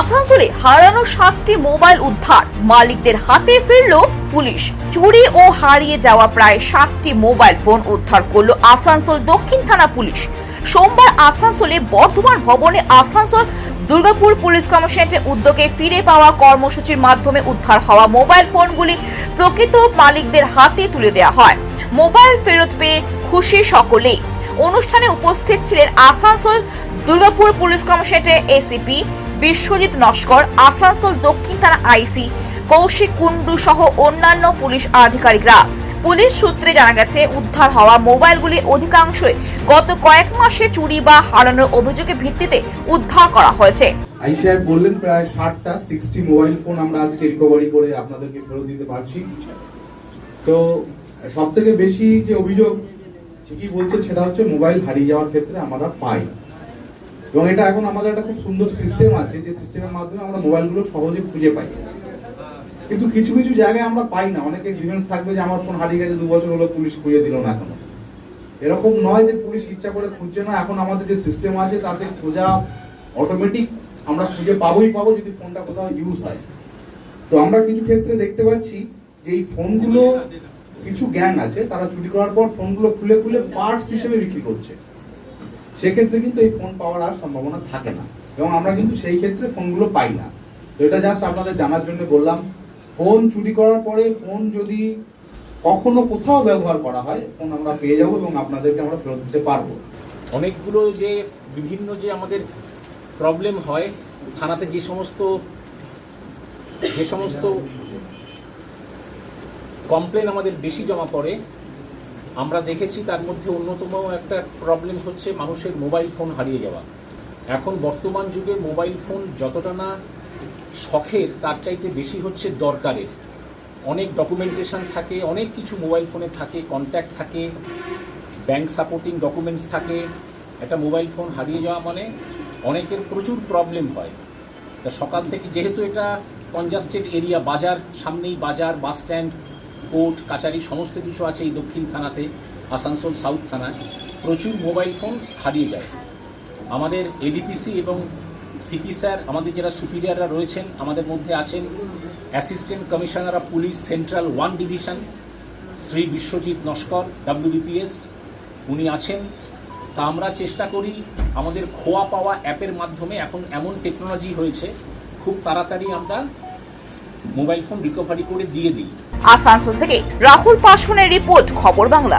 আসানসোলে হারানো সাতটি মোবাইল উদ্ধার। মালিকদের হাতে ফিরল পুলিশ। চুরি ও হারিয়ে যাওয়া প্রায় সাতটি মোবাইল ফোন উদ্ধার করল আসানসোল দক্ষিণ থানা পুলিশ। সোমবার আসানসোলে বর্ধমান ভবনে আসানসোল দুর্গাপুর পুলিশ কমিশনারেটের উদ্যোগে ফিরে পাওয়া কর্মসূচির মাধ্যমে উদ্ধার হওয়া মোবাইল ফোনগুলি প্রকৃত মালিকদের হাতে তুলে দেওয়া হয়। মোবাইল ফেরত পেয়ে খুশি সকলেই। অনুষ্ঠানে উপস্থিত ছিলেন আসানসোল দুর্গাপুর পুলিশ কমিশনারেটের এসিপি বিশ্বজিৎ নস্কর, আসানসোল দক্ষিণ থানা আইসি, কৌশিক কুন্ডু সহ অন্যান্য পুলিশ আধিকারিকরা। পুলিশ সূত্রে জানা গেছে, উদ্ধার হওয়া মোবাইলগুলি অধিকাংশই গত কয়েক মাসে চুরি বা হারানোর অভিযোগের ভিত্তিতে উদ্ধার করা হয়েছে। আই বললেন, প্রায় ষাটটা, সিক্সটি মোবাইল ফোন আমরা আজকে রিকভারি করে আপনাদেরকে ফেরত দিতে পারছি। তো সব থেকে বেশি যে অভিযোগ, ঠিকই বলছেন, সেটা হচ্ছে মোবাইল হারিয়ে যাওয়ার ক্ষেত্রে আমরা পাই এবং এটা এখন আমাদের একটা খুব সুন্দর সিস্টেম আছে, যে সিস্টেমের মাধ্যমে আমরা মোবাইলগুলো সহজে খুঁজে পাই। কিন্তু কিছু কিছু জায়গায় আমরা পাই না। অনেকের ডিফেন্স থাকবে যে, আমার ফোন হারিয়ে গেছে, দু বছর হলো পুলিশ খুঁজে দিল না এখনও। এরকম নয় যে পুলিশ ইচ্ছা করে খুঁজছে না। এখন আমাদের যে সিস্টেম আছে, তাতে খোঁজা অটোমেটিক আমরা খুঁজে পাবোই পাবো যদি ফোনটা কোথাও ইউজ হয়। তো আমরা কিছু ক্ষেত্রে দেখতে পাচ্ছি যে, এই ফোনগুলো কিছু গ্যাং আছে, তারা চুরি করার পর ফোনগুলো খুলে খুলে পার্টস হিসেবে বিক্রি করছে। সেক্ষেত্রে কিন্তু এই ফোন পাওয়ার আর সম্ভাবনা থাকে না। এবং আমরা কিন্তু সেই ক্ষেত্রে ফোনগুলো পাই না। তো এটা জাস্ট আপনাদের জানার জন্য বললাম ফোন চুরি করার পরে ফোন যদি কখনো কোথাও ব্যবহার করা হয় ফোন আমরা পেয়ে যাব এবং আপনাদেরকে আমরা ফেরত দিতে পারব। অনেকগুলো যে বিভিন্ন যে আমাদের প্রবলেম হয়, থানাতে যে সমস্ত যে সমস্ত কমপ্লেন আমাদের বেশি জমা পড়ে আমরা দেখেছি তার মধ্যে অন্যতম একটা প্রবলেম হচ্ছে মানুষের মোবাইল ফোন হারিয়ে যাওয়া। এখন বর্তমান যুগে মোবাইল ফোন যতটা না শখের, তার চাইতে বেশি হচ্ছে দরকারের। অনেক ডকুমেন্টেশন থাকে, অনেক কিছু মোবাইল ফোনে থাকে কন্ট্যাক্ট থাকে ব্যাংক সাপোর্টিং ডকুমেন্টস থাকে। একটা মোবাইল ফোন হারিয়ে যাওয়া মানে অনেকের প্রচুর প্রবলেম হয়। তা সকাল থেকে যেহেতু এটা কনজাস্টেড এরিয়া বাজার, সামনেই বাজার বাস স্ট্যান্ড কোর্ট কাচারি সমস্ত কিছু আছে এই দক্ষিণ থানাতে, আসানসোল সাউথ থানায়। প্রচুর মোবাইল ফোন হারিয়ে যায়। আমাদের এডিপিসি এবং সিপি স্যার, আমাদের যারা সুপিরিয়াররা রয়েছেন, আমাদের মধ্যে আছেন assistant commissioner of police central one division Shri Biswajit Naskar WDPS উনি আছেন। তা আমরা চেষ্টা করি আমাদের খোয়া পাওয়া অ্যাপের মাধ্যমে, এখন এমন টেকনোলজি হয়েছে, খুব তাড়াতাড়ি আমরা মোবাইল ফোন রিকভারি করে দিয়ে দিই। আসানসোল থেকে রাহুল পাশনের রিপোর্ট খবর বাংলা।